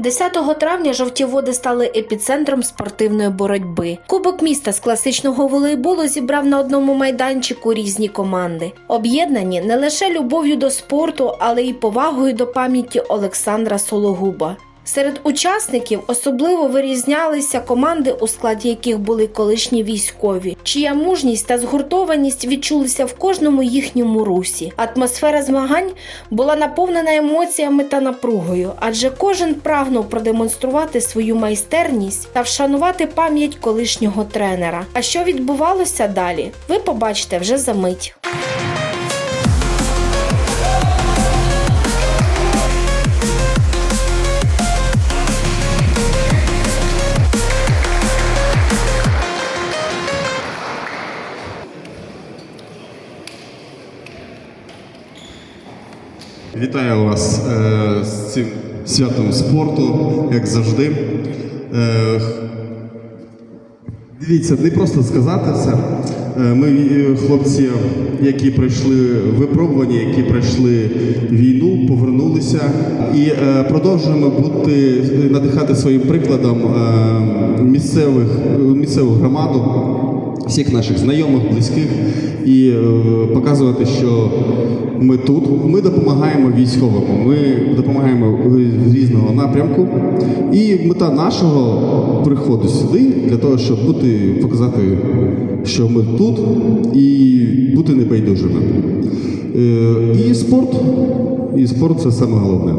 10 травня жовті води стали епіцентром спортивної боротьби. Кубок міста з класичного волейболу зібрав на одному майданчику різні команди, об'єднані не лише любов'ю до спорту, але й повагою до пам'яті Олександра Сологуба. Серед учасників особливо вирізнялися команди, у складі яких були колишні військові, чия мужність та згуртованість відчулися в кожному їхньому русі. Атмосфера змагань була наповнена емоціями та напругою, адже кожен прагнув продемонструвати свою майстерність та вшанувати пам'ять колишнього тренера. А що відбувалося далі? Ви побачите вже за мить. Вітаю вас е, з цим святом спорту, як завжди. Е, дивіться, не просто сказати це. Е, ми хлопці, які пройшли випробування, які пройшли війну, повернулися і продовжуємо бути надихати своїм прикладом місцевих місцеву громаду всіх наших знайомих, близьких і е, показувати, що ми тут. Ми допомагаємо військовим, ми допомагаємо різного напрямку. І мета нашого приходу сюди для того, щоб бути, показати, що ми тут і бути небайдужими. Е, І спорт, і спорт це саме головне.